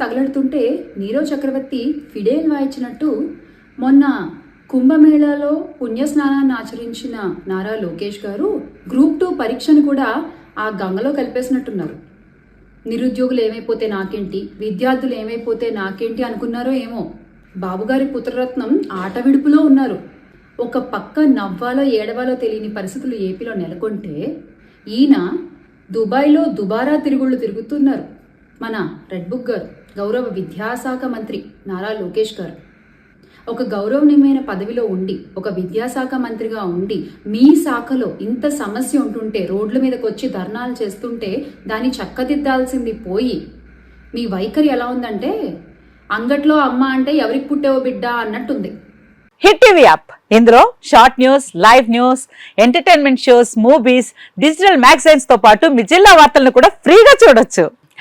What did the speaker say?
తగలడుతుంటే నీరవ్ చక్రవర్తి fiddle వాయించినట్టు మొన్న కుంభమేళాలో పుణ్యస్నానాన్ని ఆచరించిన నారా లోకేష్ గారు గ్రూప్ టూ పరీక్షను కూడా ఆ గంగలో కలిపేసినట్టున్నారు. నిరుద్యోగులు ఏమైపోతే నాకేంటి? విద్యార్థులు ఏమైపోతే నాకేంటి అనుకున్నారో ఏమో? బాబుగారి పుత్రరత్నం ఆట విడుపులో ఉన్నారు. ఒక పక్క నవ్వాలో ఏడవాలో తెలియని పరిస్థితులు ఏపీలో నెలకొంటే ఈయన దుబాయ్లో దుబారా తిరుగుళ్ళు తిరుగుతున్నారు. మన రెడ్ బుక్ గారు గౌరవ విద్యాశాఖ మంత్రి నారా లోకేష్ గారు. ఒక గౌరవనీయమైన పదవిలో ఉండి ఒక విద్యాశాఖ మంత్రిగా ఉండి మీ శాఖలో ఇంత సమస్య ఉంటుంటే రోడ్ల మీదకి వచ్చి ధర్నాలు చేస్తుంటే దాన్ని చక్కదిద్దాల్సింది పోయి మీ వైఖరి ఎలా ఉందంటే అంగట్లో అమ్మ అంటే ఎవరికి పుట్టేవో బిడ్డ అన్నట్టుంది. Hit TV app. ఇందులో short news live news entertainment shows movies digital మ్యాగజైన్స్తో పాటు మీ జిల్లా వార్తలను కూడా ఫ్రీగా చూడొచ్చు.